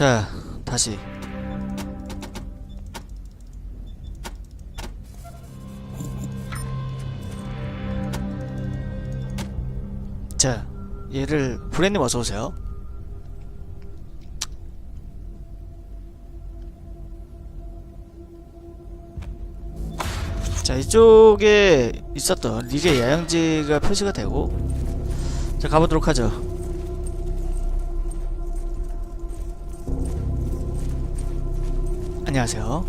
자, 다시. 자, 얘를 브랜님 어서 오세요. 자, 이쪽에 있었던 리게 야영지가 표시가 되고 자, 가보도록 하죠. 안녕하세요.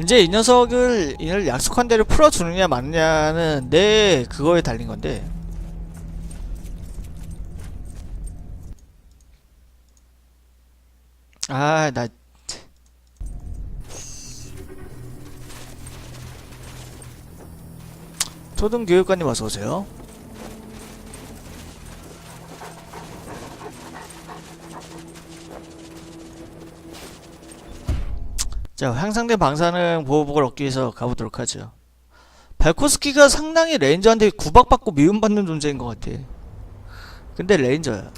이제 이 녀석을 이를 약속한 대로 풀어주느냐 마느냐는 내 그거에 달린 건데 아, 나 초등교육관님 어서 오세요. 자, 향상된 방사능 보호복을 얻기 위해서 가보도록 하죠. 발코스키가 상당히 레인저한테 구박받고 미움받는 존재인 것 같아. 근데 레인저야.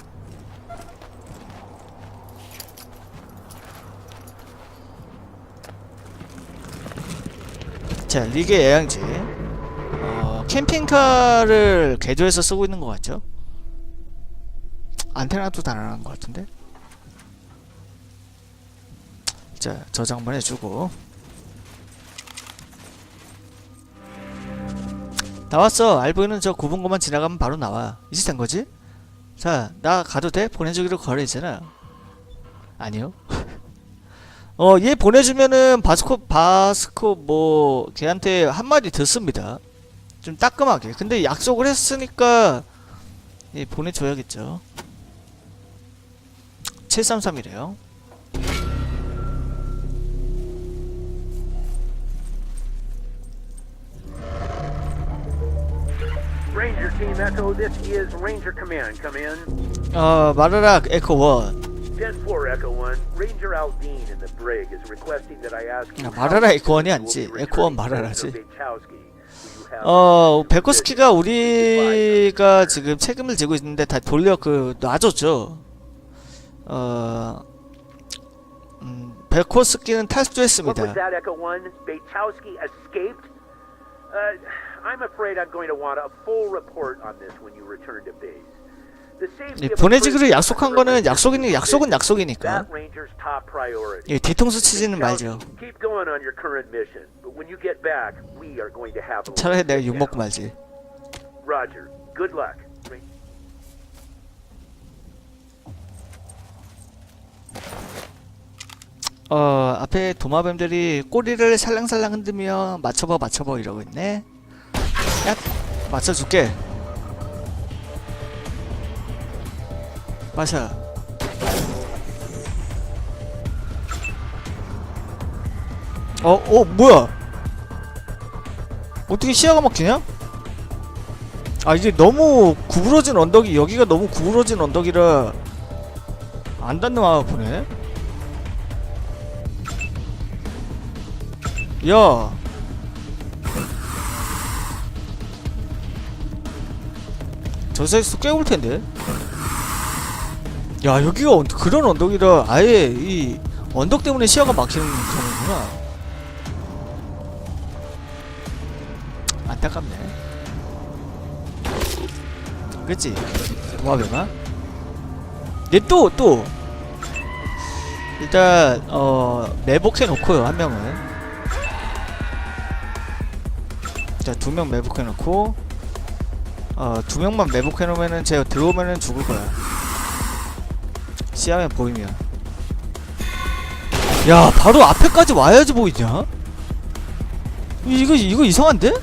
자, 리게 애양지. 어, 캠핑카를 개조해서 쓰고 있는 것 같죠? 안테나도 달아난 것 같은데? 자, 저장 한번 해주고. 나왔어. 알보이는 저 굽은 것만 지나가면 바로 나와. 이제 된 거지? 자, 나 가도 돼? 보내주기로 거래했잖아. 아니요. 어, 얘 보내주면은 바스코, 바스코, 뭐, 걔한테 한마디 듣습니다. 좀 따끔하게. 근데 약속을 했으니까, 예, 보내줘야겠죠. 733이래요. Ranger Team Echo, this is Ranger Command. Come in. 어, 마르락 에코 1. 10-4 Echo 1. Ranger Aldine in the brig is requesting that I ask you 야, how 말하라, soon 에코 원이 you will 아니지. be 에코 원 returning 말하라지. to Bechowski. Do you have 어, 베코스키가? 우리가 지금 책임을 지고 있는데 다 돌려 그 놔줬죠. 어, 음, 베코스키는 What was 탈주했습니다. that, Echo 1? Bechowski escaped? Uh, I'm afraid I'm going to want a full report on this when you return to base. The safety 이 prisoner 약속한 거는 is 약속이니 약속은 약속이니까. That Ranger's top priority. 이 뒤통수 치지는 말죠. Keep going on your current mission, but when you get back, we are going to have a 차라리 내가 욕 먹고. 말지. Roger. Good luck. 어, 앞에 도마뱀들이 꼬리를 살랑살랑 흔들며 맞춰봐 맞춰봐 이러고 있네. 야, 맞춰줄게. 마샤. 어, 어, 뭐야? 어떻게 시야가 막히냐? 아, 이게 너무 구부러진 언덕이, 여기가 너무 구부러진 언덕이라 안 닿는 보네. 야. 저 사이즈 꽤올 텐데. 야, 여기가 언- 그런 언덕이라 아예 이 언덕 때문에 시야가 막히는 경우구나. 안타깝네. 그치? 도마뱀아? 얘 또 또. 일단 어 매복해 놓고요 한 명은. 자, 두 명 매복해놓고 어, 두 명만 매복해놓으면은 제가 들어오면은 죽을 거야. 시야면 보이면. 야, 바로 앞에까지 와야지 보이냐? 이거 이거 이상한데?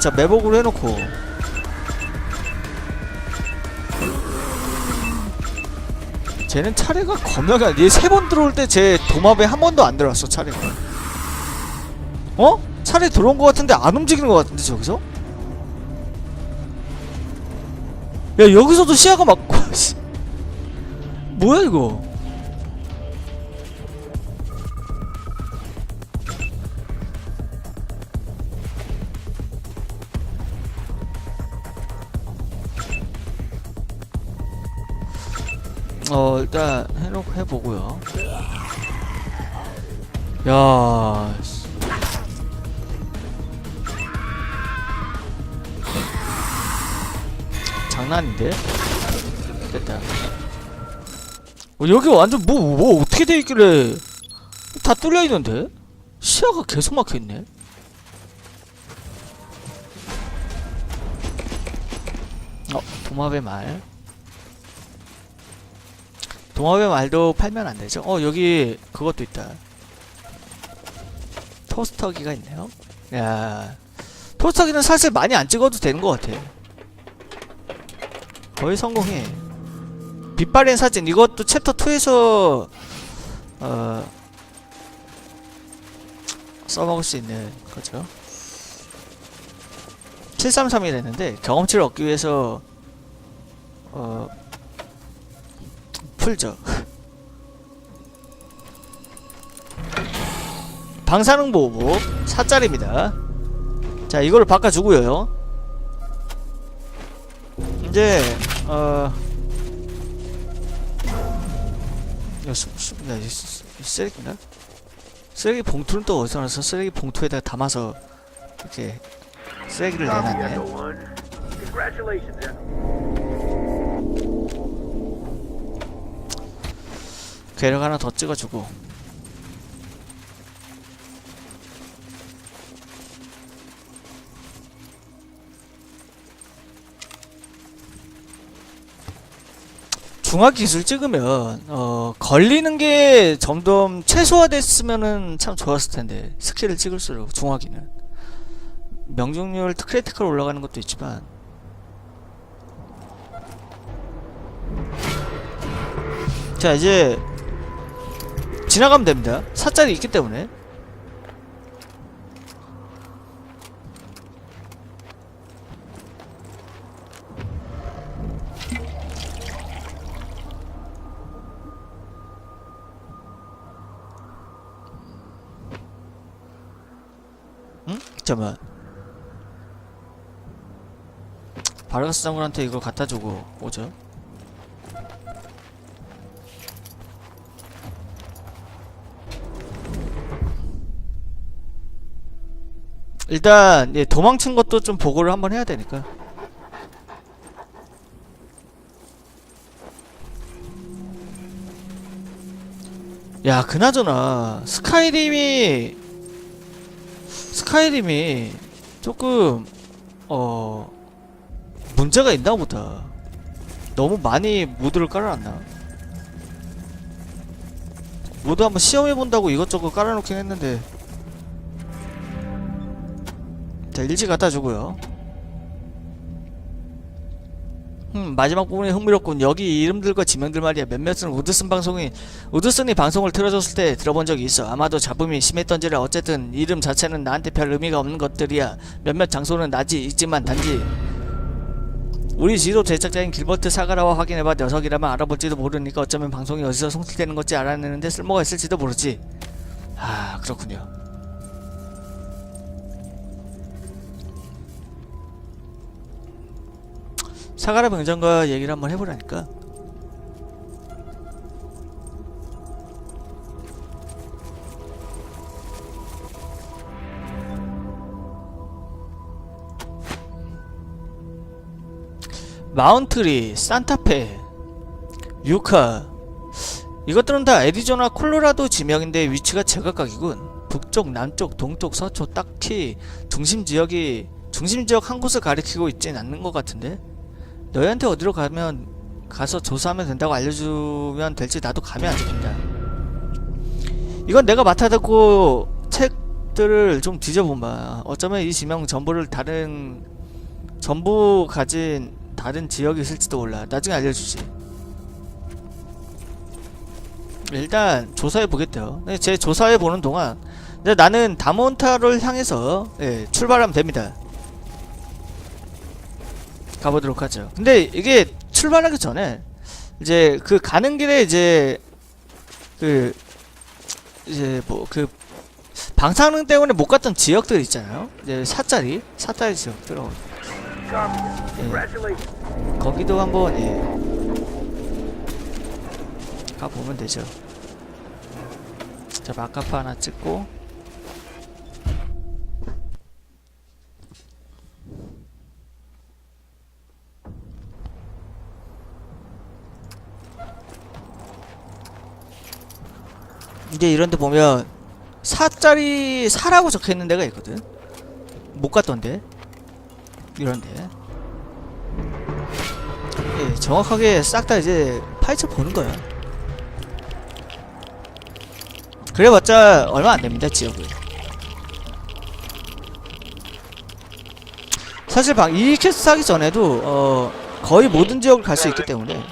자, 매복으로 해놓고. 쟤는 차례가 겁나게 안- 얘세 번 들어올 때제 도마뱀 한 번도 안 들어왔어 차례가 어? 차례 들어온 것 같은데 안 움직이는 것 같은데 저기서? 야 여기서도 시야가 씨. 뭐야 이거 어 일단 해놓고 해보고요 야 씨. 장난인데? 됐다 어, 여기 완전 뭐, 뭐 어떻게 돼 있길래 다 뚫려 있는데? 시야가 계속 막혀 있네. 어, 도마뱀 말. 도마뱀 말도 팔면 안 되죠? 어, 여기 그것도 있다. 토스터기가 있네요. 야, 토스터기는 사실 많이 안 찍어도 되는 것 같아. 거의 성공해. 빛바랜 사진 이것도 챕터 2에서 어 써먹을 수 있는 거죠. 733이랬는데 경험치를 얻기 위해서 어 풀죠. 방사능 보호복 4짜리입니다. 자 이거를 바꿔주고요. 이제 어 야, 쓰레기인가? 쓰레기 봉투는 또 어디서 나서 쓰레기 봉투에다 담아서 이렇게 쓰레기를 내놨네. 괴력 하나 더 찍어주고. 중화 기술 찍으면 어 걸리는 게 점점 최소화됐으면은 참 좋았을 텐데 스킬을 찍을수록 중화기는 명중률 크리티컬 올라가는 것도 있지만 자 이제 지나가면 됩니다. 사짜리 있기 때문에. 응? 잠깐만. 바르가스 장군한테 이걸 갖다 주고 오죠. 일단 예, 도망친 것도 좀 보고를 한번 해야 되니까. 야, 그나저나 스카이림이 스카이림이 조금 어 문제가 있나 보다. 너무 많이 모드를 깔아놨나? 모두 한번 시험해 본다고 이것저것 깔아놓긴 했는데 자 일지 갖다 주고요. 음 마지막 부분이 흥미롭군. 여기 이름들과 지명들 말이야. 몇몇은 우드슨 방송이 우드슨이 방송을 틀어줬을 때 들어본 적이 있어. 아마도 잡음이 심했던지라 어쨌든 이름 자체는 나한테 별 의미가 없는 것들이야. 몇몇 장소는 나지 있지만 단지 우리 지도 제작자인 길버트 사가라와 확인해봐. 녀석이라면 알아볼지도 모르니까 어쩌면 방송이 어디서 송출되는 건지 알아내는데 쓸모가 있을지도 모르지. 아 그렇군요 사가라 병장과 얘기를 한번 해보라니까. 마운트리, 산타페, 유카 이것들은 다 애리조나 콜로라도 지명인데 위치가 제각각이군. 북쪽, 남쪽, 동쪽, 서쪽 딱히 중심 지역이 중심 지역 한 곳을 가리키고 있진 않는 것 같은데. 너희한테 어디로 가면 가서 조사하면 된다고 알려주면 될지 나도 감이 안 잡힌다. 이건 내가 맡아듣고 책들을 좀 뒤져본봐. 어쩌면 이 지명 정보를 다른 전부 가진 다른 지역이 있을지도 몰라. 나중에 알려주지. 일단 조사해 보겠대요. 네, 제 조사해 보는 동안 나는 다몬타를 향해서 예, 출발하면 됩니다. 가보도록 하죠. 근데 이게 출발하기 전에 이제 그 가는 길에 이제 그 이제 뭐 그 방사능 때문에 못 갔던 지역들 있잖아요. 이제 사짜리 사짜리 지역들 어. Congratulations. 거기도 한번 예. 가 보면 되죠 자 마카파 하나 찍고 이제 이런데 보면 4짜리 4라고 적혀있는 데가 있거든. 못 갔던데. 이런데. 예, 정확하게 싹 다 이제 파헤쳐 보는 거야. 그래봤자 얼마 안 됩니다 지역은 사실 방, 이 퀘스트 하기 전에도 어, 거의 모든 지역을 갈 수 있기 때문에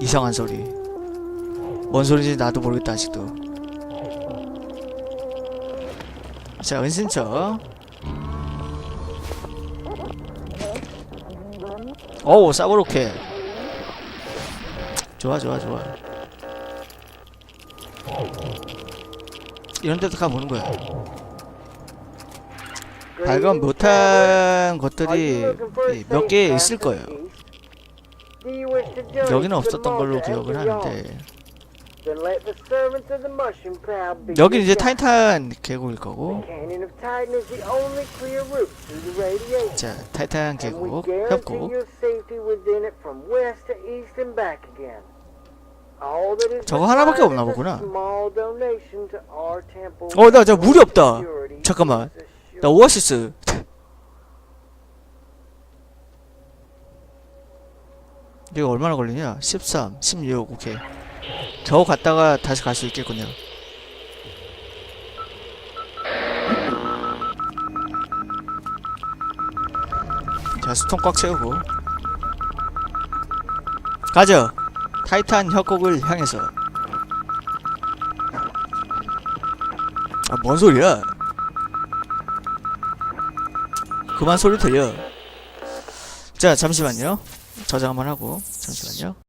이상한 소리. 뭔 소리인지 나도 모르겠다 아직도. 자 은신처 어우 싸구로케. 좋아 좋아 좋아. 이런 데도 가보는 거야. 발견 못한 것들이 몇 개 있을 거예요 여기는 없었던 걸로 기억을 하는데. 여기는 이제 타이탄 계곡일 거고. 자 타이탄 계곡 협곡. 저거 하나밖에 없나 보구나. 어, 나, 저 물이 없다. 잠깐만. 나 오아시스 이거 얼마나 걸리냐? 13 16 오케이. 겨우 갔다가 다시 갈 수 있겠군요. 자 수통 꽉 채우고. 가죠! 타이탄 협곡을 향해서. 아 뭔 소리야? 그만 소리 들려. 자 잠시만요 저장 한번 하고 잠시만요